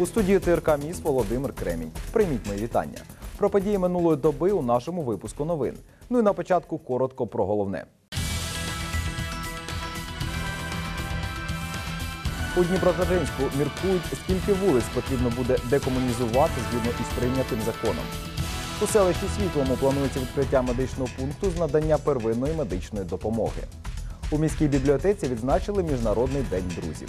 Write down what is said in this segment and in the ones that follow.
У студії ТРК Міс Володимир Кремінь. Прийміть мої вітання. Про події минулої доби у нашому випуску новин. Ну і на початку коротко про головне. У Дніпродзержинську міркують, скільки вулиць потрібно буде декомунізувати згідно із прийнятим законом. У селищі Світлому планується відкриття медичного пункту з надання первинної медичної допомоги. У міській бібліотеці відзначили Міжнародний день друзів.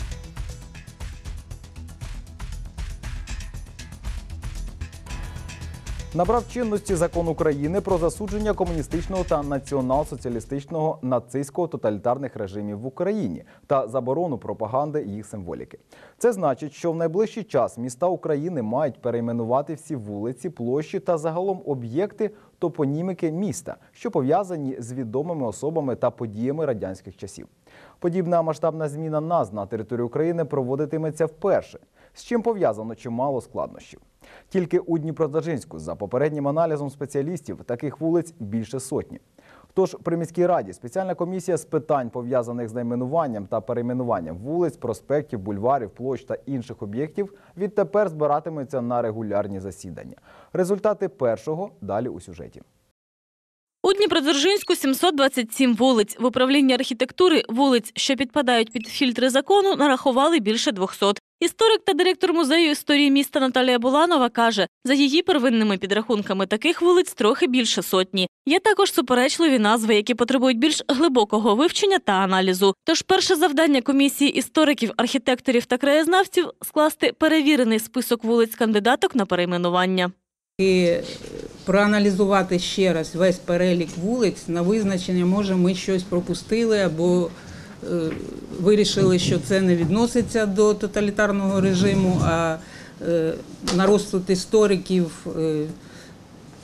Набрав чинності закон України про засудження комуністичного та націонал-соціалістичного нацистського тоталітарних режимів в Україні та заборону пропаганди їх символіки. Це значить, що в найближчий час міста України мають перейменувати всі вулиці, площі та загалом об'єкти топоніміки міста, що пов'язані з відомими особами та подіями радянських часів. Подібна масштабна зміна назв на території України проводитиметься вперше, з чим пов'язано чимало складнощів. Тільки у Дніпродзержинську, за попереднім аналізом спеціалістів, таких вулиць більше сотні. Тож при міській раді спеціальна комісія з питань, пов'язаних з найменуванням та перейменуванням вулиць, проспектів, бульварів, площ та інших об'єктів відтепер збиратиметься на регулярні засідання. Результати першого далі у сюжеті. У Дніпродзержинську 727 вулиць. В управлінні архітектури вулиць, що підпадають під фільтри закону, нарахували більше 200. Історик та директор музею історії міста Наталія Буланова каже, за її первинними підрахунками таких вулиць трохи більше сотні. Є також суперечливі назви, які потребують більш глибокого вивчення та аналізу. Тож перше завдання комісії істориків, архітекторів та краєзнавців скласти перевірений список вулиць кандидаток на перейменування. І проаналізувати ще раз весь перелік вулиць на визначення, може, ми щось пропустили або е, вирішили, що це не відноситься до тоталітарного режиму, а е, на розсуд істориків е,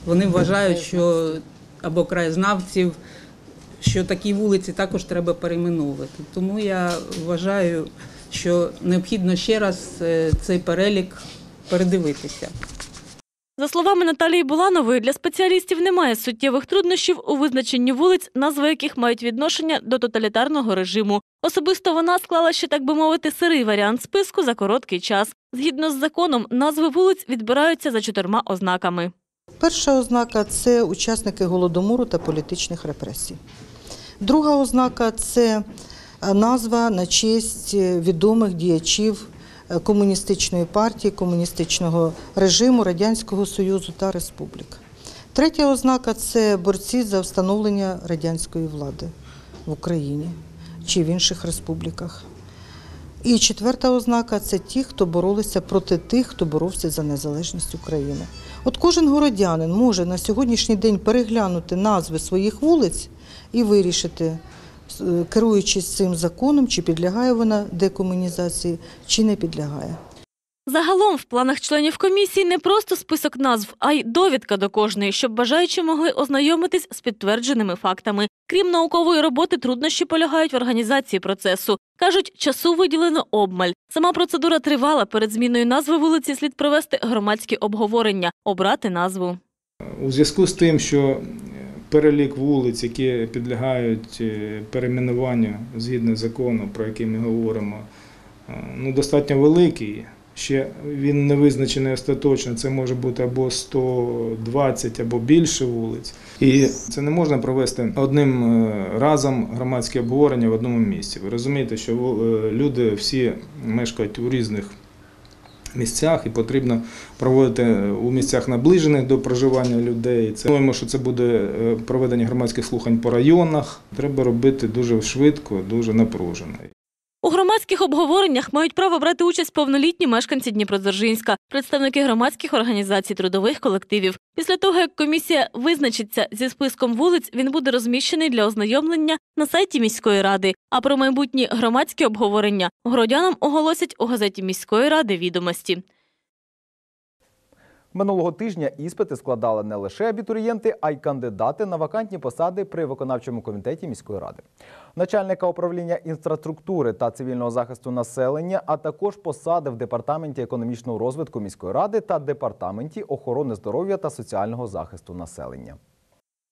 вони вважають, що або краєзнавців, що такі вулиці також треба перейменовувати. Тому я вважаю, що необхідно ще раз е, цей перелік передивитися. За словами Наталії Буланової, для спеціалістів немає суттєвих труднощів у визначенні вулиць, назви яких мають відношення до тоталітарного режиму. Особисто вона склала ще, так би мовити, сирий варіант списку за короткий час. Згідно з законом, назви вулиць відбираються за чотирма ознаками. Перша ознака це учасники голодомору та політичних репресій. Друга ознака це назва на честь відомих діячів комуністичної партії, комуністичного режиму Радянського Союзу та республік. Третя ознака це борці за встановлення радянської влади в Україні чи в інших республіках. І четверта ознака це ті, хто боролися проти тих, хто боровся за незалежність України. От кожен городянин може на сьогоднішній день переглянути назви своїх вулиць і вирішити, е, керуючись цим законом, чи підлягає вона декомунізації, чи не підлягає. Загалом в планах членів комісії не просто список назв, а й довідка до кожної, щоб бажаючі могли ознайомитись з підтвердженими фактами. Крім наукової роботи, труднощі полягають в організації процесу. Кажуть, часу виділено обмаль. Сама процедура тривала. Перед зміною назви вулиці слід провести громадські обговорення, обрати назву. У зв'язку з тим, що перелік вулиць, які підлягають е, перейменуванню згідно закону, про який ми говоримо, е, ну, достатньо великий. Ще він не визначений остаточно, це може бути або 120, або більше вулиць. І це не можна провести одним е, разом громадське обговорення в одному місці. Ви розумієте, що люди всі мешкають у різних місцях і потрібно проводити у місцях наближених до проживання людей. Це думаємо, що це буде е, проведення громадських слухань по районах. Треба робити дуже швидко, дуже напружено. У громадських обговореннях мають право брати участь повнолітні мешканці Дніпродзержинська, представники громадських організацій трудових колективів. Після того, як комісія визначиться зі списком вулиць, він буде розміщений для ознайомлення на сайті міської ради. А про майбутні громадські обговорення городянам оголосять у газеті міської ради відомості. Минулого тижня іспити складали не лише абітурієнти, а й кандидати на вакантні посади при виконавчому комітеті міської ради. Начальника управління інфраструктури та цивільного захисту населення, а також посади в департаменті економічного розвитку міської ради та департаменті охорони здоров'я та соціального захисту населення.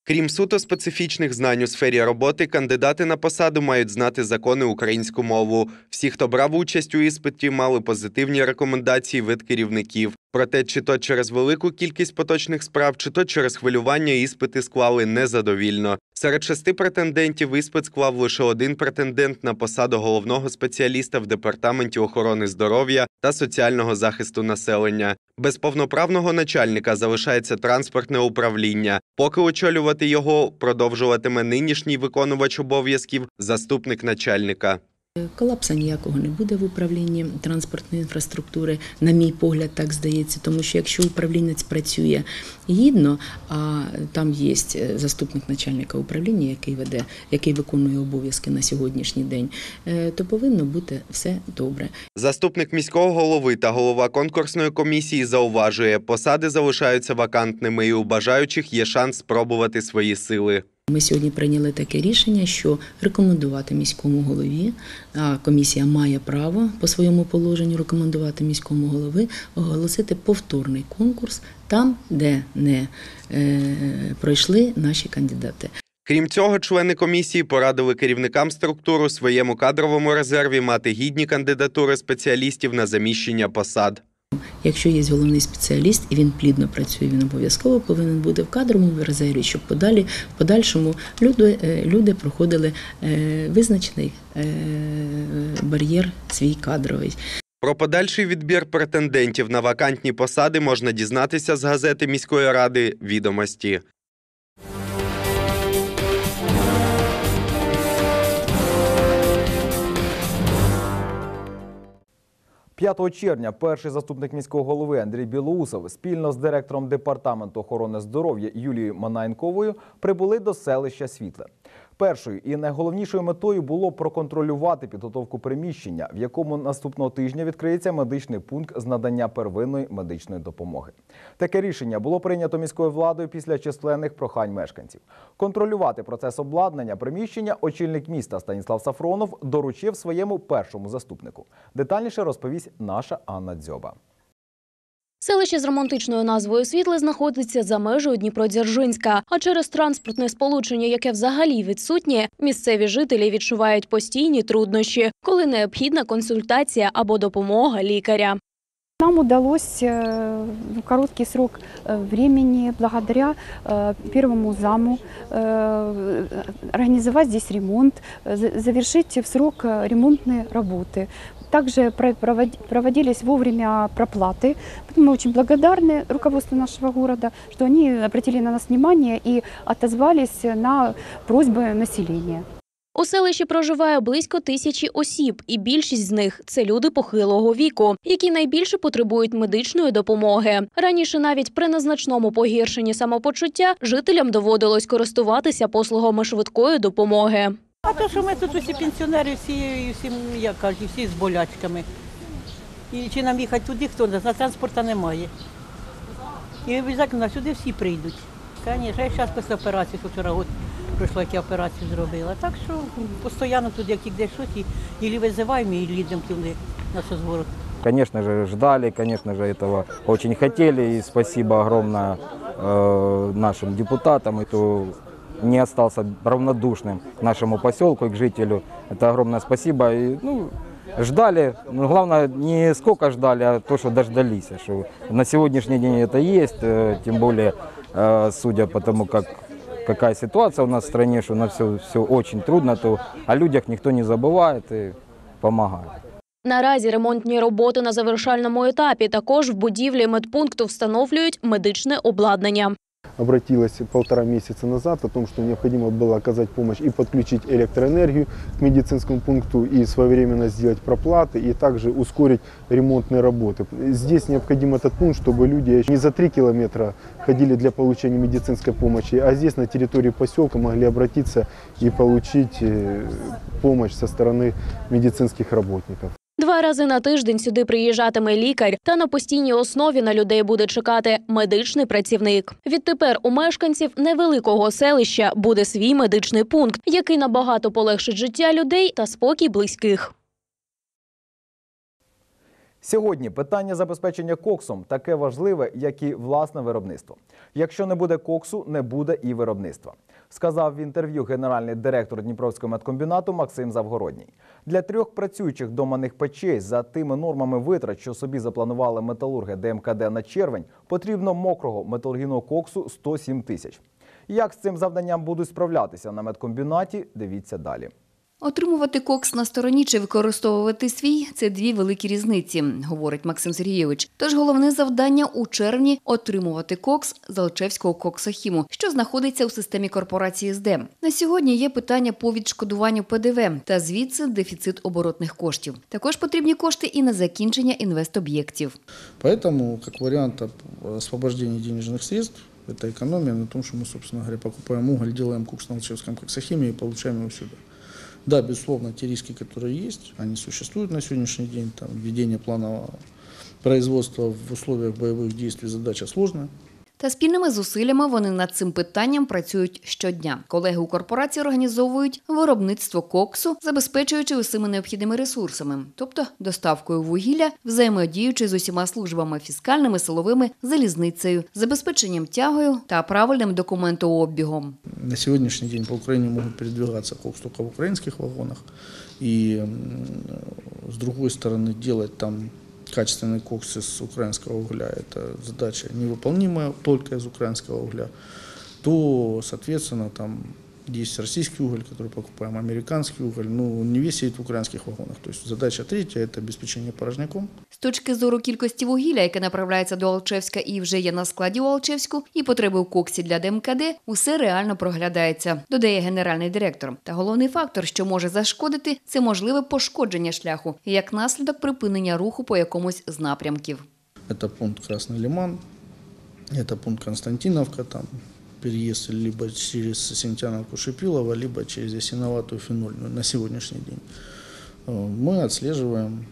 Крім суто специфічних знань у сфері роботи, кандидати на посаду мають знати закони українську мову. Всі, хто брав участь у іспиті, мали позитивні рекомендації від керівників. Проте, чи то через велику кількість поточних справ, чи то через хвилювання іспити склали незадовільно. Серед шести претендентів іспит склав лише один претендент на посаду головного спеціаліста в департаменті охорони здоров'я та соціального захисту населення. Без повноправного начальника залишається транспортне управління. Поки очолювати його продовжуватиме нинішній виконувач обов'язків заступник начальника. Колапса ніякого не буде в управлінні транспортної інфраструктури, на мій погляд, так здається, тому що якщо управлінець працює гідно, а там є заступник начальника управління, який веде, який виконує обов'язки на сьогоднішній день, е, то повинно бути все добре. Заступник міського голови та голова конкурсної комісії зауважує, посади залишаються вакантними і у бажаючих є шанс спробувати свої сили. Ми сьогодні прийняли таке рішення, що рекомендувати міському голові, а комісія має право по своєму положенню рекомендувати міському голови оголосити повторний конкурс там, де не е, пройшли наші кандидати. Крім цього, члени комісії порадили керівникам структур у своєму кадровому резерві мати гідні кандидатури спеціалістів на заміщення посад. Якщо є головний спеціаліст і він плідно працює, він обов'язково повинен бути в кадровому резерві, щоб подалі в подальшому люди, е, люди проходили е, визначений е, бар'єр свій кадровий. Про подальший відбір претендентів на вакантні посади можна дізнатися з газети міської ради Відомості. 5 червня перший заступник міського голови Андрій Білоусов спільно з директором департаменту охорони здоров'я Юлією Манайнковою прибули до селища Світле. Першою і найголовнішою метою було проконтролювати підготовку приміщення, в якому наступного тижня відкриється медичний пункт з надання первинної медичної допомоги. Таке рішення було прийнято міською владою після численних прохань мешканців. Контролювати процес обладнання приміщення очільник міста Станіслав Сафронов доручив своєму першому заступнику. Детальніше розповість наша Анна Дзьоба. Селище з романтичною назвою Світле знаходиться за межею Дніпродзержинська. А через транспортне сполучення, яке взагалі відсутнє, місцеві жителі відчувають постійні труднощі, коли необхідна консультація або допомога лікаря. Нам удалось э, в короткий срок э, времени, благодаря э, первому заму, э, организовать здесь ремонт, э, за- завершить в срок э, ремонтные работы. Также про- провод- проводились вовремя проплаты. Поэтому мы очень благодарны руководству нашего города, что они обратили на нас внимание и отозвались на просьбы населения. У селищі проживає близько тисячі осіб, і більшість з них це люди похилого віку, які найбільше потребують медичної допомоги. Раніше навіть при незначному погіршенні самопочуття жителям доводилось користуватися послугами швидкої допомоги. А то, що ми тут усі пенсіонери, всі, всі як кажуть, всі з болячками. І чи нам їхати туди, хто не знає, транспорту немає. І обов'язково сюди всі прийдуть. Звісно, я зараз після операції, що вчора год пройшла, як я операцію зробила. Так що постійно тут, як іде щось, і, і визиваємо, і їдемо туди на соцгород. Конечно же, ждали, конечно же, этого очень хотели. И спасибо огромное э, нашим депутатам, и кто не остался равнодушным к нашему поселку, и к жителю. Это огромное спасибо. И, ну, ждали, но главное не сколько ждали, а то, что дождались. Что на сегодняшний день это есть, э, тем более, э, судя по тому, как какая ситуация у нас в стране, что на все, все очень трудно, то о людях никто не забывает и помогает. Наразі ремонтні роботи на завершальному етапі. Також в будівлі медпункту встановлюють медичне обладнання. Обратилась полтора месяца назад о том, что необходимо было оказать помощь и подключить электроэнергию к медицинскому пункту и своевременно сделать проплаты и также ускорить ремонтные работы. Здесь необходим этот пункт, чтобы люди не за три километра ходили для получения медицинской помощи, а здесь на территории поселка могли обратиться и получить э, помощь со стороны медицинских работников. Два рази на тиждень сюди приїжджатиме лікар, та на постійній основі на людей буде чекати медичний працівник. Відтепер у мешканців невеликого селища буде свій медичний пункт, який набагато полегшить життя людей та спокій близьких. Сьогодні питання забезпечення коксом таке важливе, як і власне виробництво. Якщо не буде коксу, не буде і виробництва, сказав в інтерв'ю генеральний директор Дніпровського медкомбінату Максим Завгородній. Для трьох працюючих доманих печей за тими нормами витрат, що собі запланували металурги ДМКД на червень, потрібно мокрого металургійного коксу 107 тисяч. Як з цим завданням будуть справлятися на медкомбінаті? Дивіться далі. Отримувати кокс на стороні чи використовувати свій це дві великі різниці, говорить Максим Сергійович. Тож головне завдання у червні отримувати кокс з Алчевського коксохіму, що знаходиться у системі корпорації СД. На сьогодні є питання по відшкодуванню ПДВ та звідси дефіцит оборотних коштів. Також потрібні кошти і на закінчення інвестоб'єктів. Поэтому, как вариант об- освобождения денежных средств, это экономия на том, что мы, собственно говоря, покупаем уголь, делаем кокс на Алчевском коксохимии и получаем его сюда. Да, безусловно, те риски, которые есть, они существуют на сегодняшний день. Там, введение планового производства в условиях боевых действий задача сложная. Та спільними зусиллями вони над цим питанням працюють щодня. Колеги у корпорації організовують виробництво коксу, забезпечуючи усіми необхідними ресурсами, тобто доставкою вугілля, взаємодіючи з усіма службами фіскальними, силовими, залізницею, забезпеченням тягою та правильним документообігом. На сегодняшний день по Украине могут передвигаться кокс только в украинских вагонах. И м, с другой стороны, делать там качественный кокс из украинского угля – это задача невыполнимая только из украинского угля. То, соответственно, там есть российский уголь, который покупаем, американский уголь, ну, не весь сидит в украинских вагонах. То есть задача третья – это обеспечение порожняком. З точки зору кількості вугілля, яке направляється до Алчевська і вже є на складі у Алчевську, і потреби у коксі для ДМКД, усе реально проглядається, додає генеральний директор. Та головний фактор, що може зашкодити, це можливе пошкодження шляху, як наслідок припинення руху по якомусь з напрямків. Это пункт Красный Лиман, это пункт Константиновка, там переезд либо через Сентяновку Шипилова, либо через Ясиноватую Фенольную на сегодняшний день. Э, Мы отслеживаем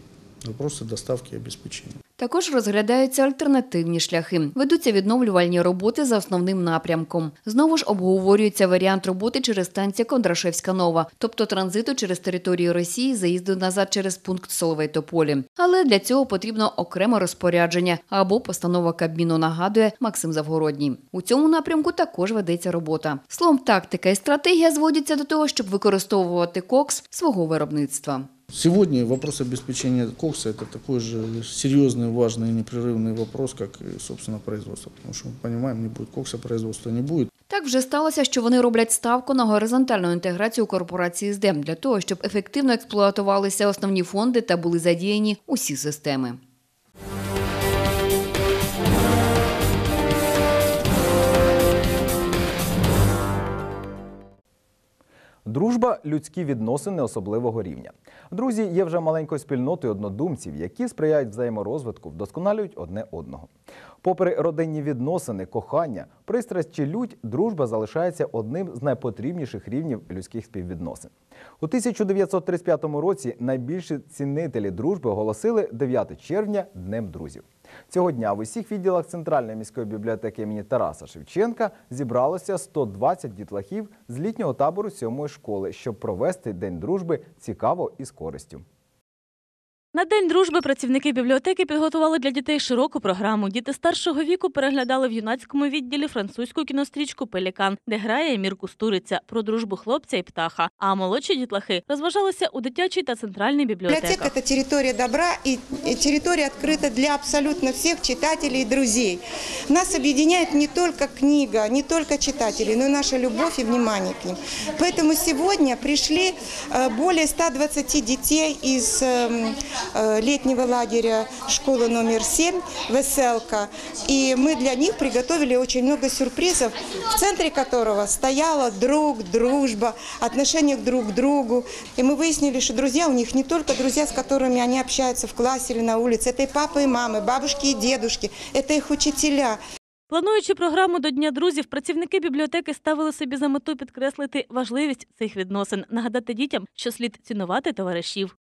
вопросы доставки и обеспечения. Також розглядаються альтернативні шляхи. Ведуться відновлювальні роботи за основним напрямком. Знову ж обговорюється варіант роботи через станція Кондрашевська Нова, тобто транзиту через територію Росії, заїзду назад через пункт Соловей Тополі. Але для цього потрібно окреме розпорядження або постанова Кабміну нагадує Максим Завгородній. У цьому напрямку також ведеться робота. Словом, тактика і стратегія зводяться до того, щоб використовувати кокс свого виробництва. Сегодня вопрос обеспечения кокса – это такой же серьезный, важный и непрерывный вопрос, как и, собственно, производство. Потому что мы понимаем, не будет кокса, производства не будет. Так вже сталося, що вони роблять ставку на горизонтальну інтеграцію корпорації з ДЕМ для того, щоб ефективно експлуатувалися основні фонди та були задіяні усі системи. Дружба людські відносини особливого рівня. Друзі є вже маленькою спільнотою однодумців, які сприяють взаєморозвитку, вдосконалюють одне одного. Попри родинні відносини, кохання, пристрасть чи лють, дружба залишається одним з найпотрібніших рівнів людських співвідносин. У 1935 році найбільші цінителі дружби оголосили 9 червня Днем друзів. Цього дня в усіх відділах Центральної міської бібліотеки імені Тараса Шевченка зібралося 120 дітлахів з літнього табору сьомої школи, щоб провести День дружби цікаво і з користю. На день дружби працівники бібліотеки підготували для дітей широку програму. Діти старшого віку переглядали в юнацькому відділі французьку кінострічку Пелікан, де грає Емір Кустуриця про дружбу хлопця і птаха. А молодші дітлахи розважалися у дитячій та центральній Библиотека бібліотеках. – это территория добра и и территория открыта для абсолютно всех читателей и друзей. Нас объединяет не только книга, не только читатели, но и наша любовь и внимание к ним. Поэтому сегодня пришли э, более 120 детей из эм, э, летнего лагеря школы номер 7 «Веселка». И мы для них приготовили очень много сюрпризов, в центре которого стояла друг, дружба, отношение друг к другу. И мы выяснили, что друзья у них не только друзья, с которыми они общаются в классе или на улице, это и папа, и мамы, бабушки и дедушки, это их учителя. Плануючи програму до Дня друзів, працівники бібліотеки ставили собі за мету підкреслити важливість цих відносин, нагадати дітям, що слід цінувати товаришів.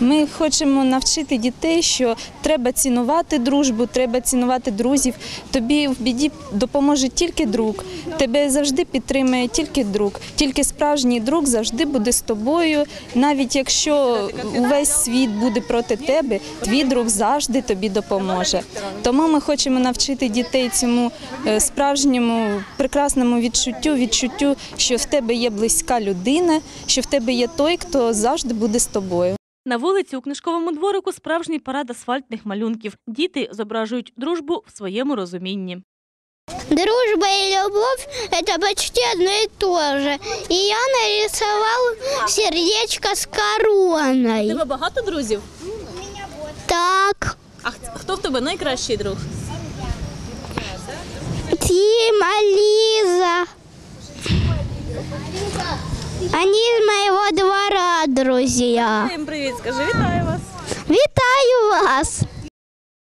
Ми хочемо навчити дітей, що треба цінувати дружбу, треба цінувати друзів. Тобі в біді допоможе тільки друг. Тебе завжди підтримує тільки друг. Тільки справжній друг завжди буде з тобою. Навіть якщо увесь світ буде проти тебе, твій друг завжди тобі допоможе. Тому ми хочемо навчити дітей цьому е, справжньому прекрасному відчуттю, відчуттю, що в тебе є близька людина, що в тебе є той, хто завжди буде з тобою. На вулиці у книжковому дворику справжній парад асфальтних малюнків. Діти зображують дружбу в своєму розумінні. Дружба и любовь – это почти одно и то же. И я нарисовал сердечко с короной. тебе багато друзів? Так, А хто в тебе найкращий друг? Тима, Лиза. Они друзья. Всім привіт, скажи, вітаю вас. Витаю вас.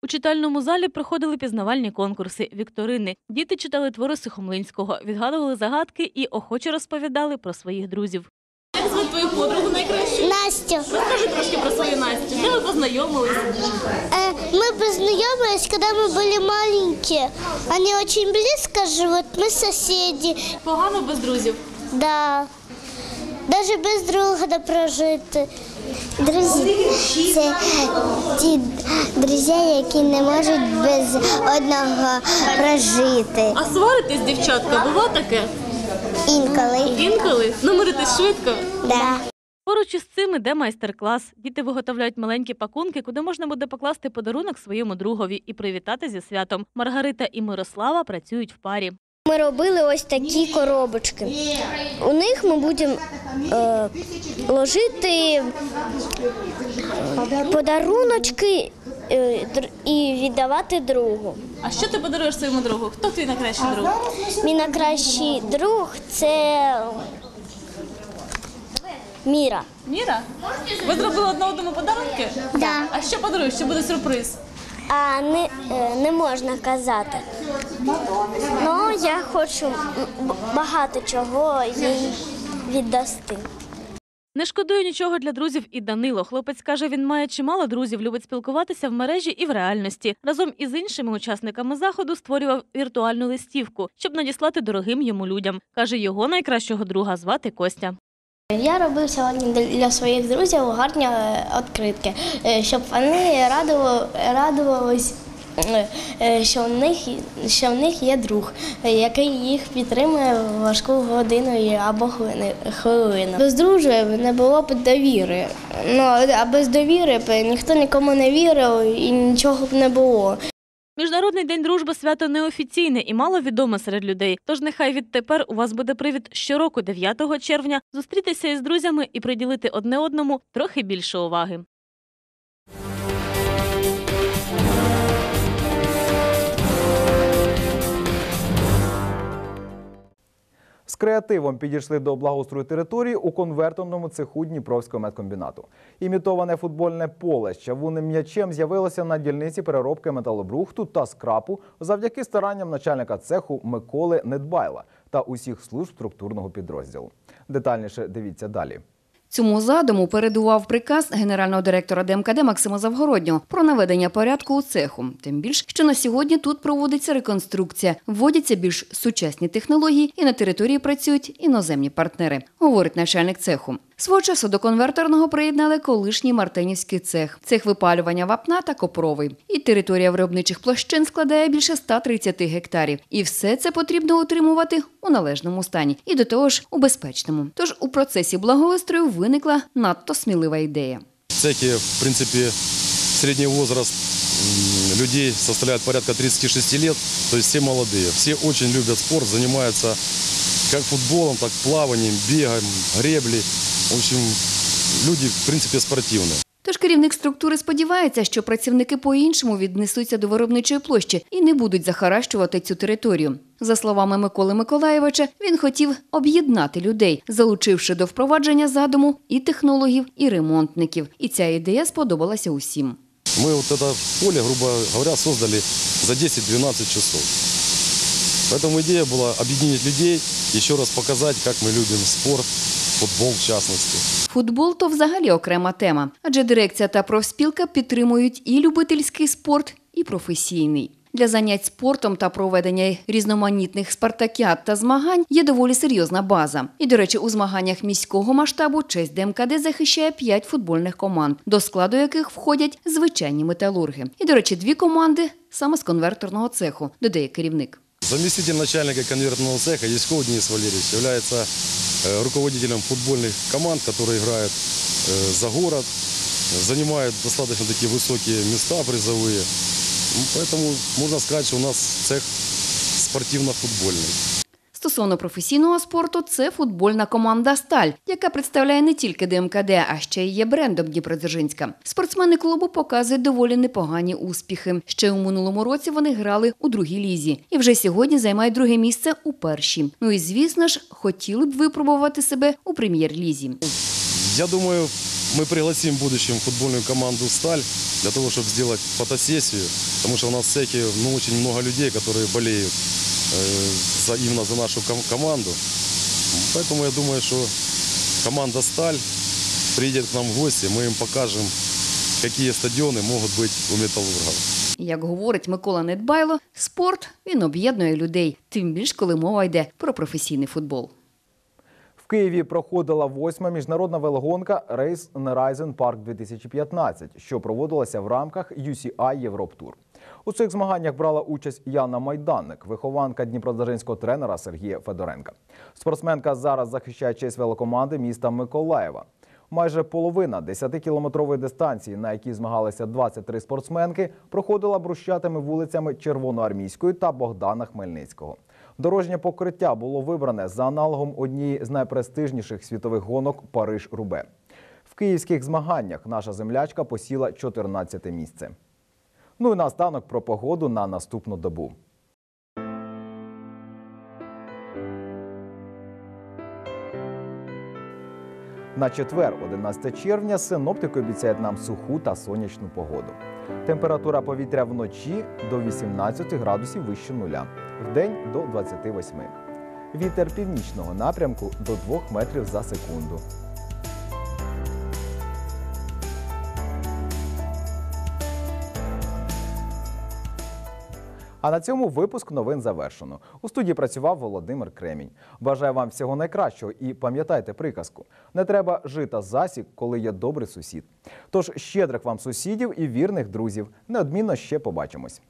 У читальному залі проходили пізнавальні конкурси, вікторини. Діти читали твори Сухомлинського, відгадували загадки і охоче розповідали про своїх друзів. Як звати твою подругу найкращу? Настя. Розкажи трошки про свою Настю. Де ви познайомились? Э, Мы познакомились, когда мы были маленькие. Они очень близко живут, мы соседи. Погано без друзів. Да. Даже без друга прожити. Друзі, це ті друзі, які не можуть без одного прожити. А сваритесь, дівчатка, бува таке? Інколи. Інколи? Намиритесь швидко? Да. Поруч із цим іде майстер-клас. Діти виготовляють маленькі пакунки, куди можна буде покласти подарунок своєму другові і привітати зі святом. Маргарита і Мирослава працюють в парі. Ми робили ось такі коробочки. У них ми будемо е, ложити подаруночки е, др- і віддавати другу. А що ти подаруєш своєму другу? Хто твій найкращий друг? Мій найкращий друг це Міра. Міра? Ви зробили одне одному подарунки? Да. А що подаруєш? Що буде сюрприз? А не, е, не можна казати. Ну, я хочу багато чого їй віддасти. Не шкодує нічого для друзів і Данило. Хлопець каже, він має чимало друзів, любить спілкуватися в мережі і в реальності. Разом із іншими учасниками заходу створював віртуальну листівку, щоб надіслати дорогим йому людям. Каже, його найкращого друга звати Костя. Я робив сьогодні для своїх друзів гарні е, відкритки, е, щоб вони радували, радувались. Що в них що в них є друг, е, який їх підтримує в важку годину або хвилину. Без дружби не було б довіри. Ну а без довіри б ніхто нікому не вірив і нічого б не було. Міжнародний день дружби свято неофіційне і мало відоме серед людей. Тож нехай відтепер у вас буде привід щороку, 9 червня, зустрітися із друзями і приділити одне одному трохи більше уваги. З креативом підійшли до благоустрою території у конвертовному цеху Дніпровського медкомбінату. Імітоване футбольне поле з чавунним м'ячем з'явилося на дільниці переробки металобрухту та скрапу завдяки старанням начальника цеху Миколи Недбайла та усіх служб структурного підрозділу. Детальніше дивіться далі. Цьому задуму передував приказ генерального директора ДМКД Максима Завгороднього про наведення порядку у цеху. Тим більш, що на сьогодні тут проводиться реконструкція, вводяться більш сучасні технології і на території працюють іноземні партнери, говорить начальник цеху. Свого часу до конвертерного приєднали колишній Мартинівський цех, цех випалювання вапна та копровий. І територія виробничих площин складає більше 130 гектарів. І все це потрібно утримувати у належному стані і до того ж у безпечному. Тож у процесі благоустрою виникла надто смілива ідея. В цехе, в принципе, средний возраст людей составляет порядка 36 лет, то есть все молодые. Все очень любят спорт, занимаются как футболом, так плаванием, бегом, греблей. В общем, люди, в принципе, спортивные. Тож керівник структури сподівається, що працівники по-іншому віднесуться до виробничої площі і не будуть захаращувати цю територію. За словами Миколи Миколаєвича, він хотів об'єднати людей, залучивши до впровадження задуму і технологів, і ремонтників. І ця ідея сподобалася усім. Мы вот это поле, грубо говоря, создали за 10-12 часов. Поэтому идея была объединить людей, еще раз показать, как мы любим спорт, футбол в частности. Футбол то взагалі окрема тема, адже дирекція та профспілка підтримують і любительський спорт, і професійний. Для занять спортом та проведення різноманітних спартакіад та змагань є доволі серйозна база. І, до речі, у змаганнях міського масштабу честь ДМКД захищає п'ять футбольних команд, до складу яких входять звичайні металурги. І, до речі, дві команди саме з конверторного цеху, додає керівник. Заместитель начальника конвертного цеха Яськов Денис Валерьевич является э, руководителем футбольных команд, которые играют э, за город, занимают достаточно такие высокие места призовые. Ну, Поэтому можно сказать, что у нас цех спортивно-футбольный. Стосовно професійного спорту, це футбольна команда Сталь, яка представляє не тільки ДМКД, а ще й є брендом Дніпродзержинська. Спортсмени клубу показують доволі непогані успіхи. Ще у минулому році вони грали у другій лізі і вже сьогодні займають друге місце у першій. Ну і звісно ж, хотіли б випробувати себе у прем'єр-лізі. Я думаю, мы пригласим в будущем футбольную команду «Сталь» для того, чтобы сделать фотосессию, потому что у нас в цехе ну, очень много людей, которые болеют э, за, именно за нашу ком- команду. Поэтому я думаю, что команда «Сталь» приедет к нам в гости, мы им покажем, какие стадионы могут быть у «Металлургов». Як говорить Микола Недбайло, спорт він об'єднує людей, тим більш коли мова йде про професійний футбол. В Києві проходила восьма міжнародна велогонка Race on Horizon Park 2015, що проводилася в рамках UCI Європ Тур. У цих змаганнях брала участь Яна Майданник, вихованка дніпродзержинського тренера Сергія Федоренка. Спортсменка зараз захищає честь велокоманди міста Миколаєва. Майже половина 10-кілометрової дистанції, на якій змагалися 23 спортсменки, проходила брущатими вулицями Червоноармійської та Богдана Хмельницького. Дорожнє покриття було вибране за аналогом однієї з найпрестижніших світових гонок Париж-Рубе. В київських змаганнях наша землячка посіла 14 місце. Ну і наостанок про погоду на наступну добу. На четвер, 11 червня, синоптики обіцяють нам суху та сонячну погоду. Температура повітря вночі до 18 градусів вище нуля, вдень до 28. Вітер північного напрямку до 2 метрів за секунду. А на цьому випуск новин завершено. У студії працював Володимир Кремінь. Бажаю вам всього найкращого і пам'ятайте приказку: не треба жита засік, коли є добрий сусід. Тож щедрих вам сусідів і вірних друзів. Неодмінно ще побачимось.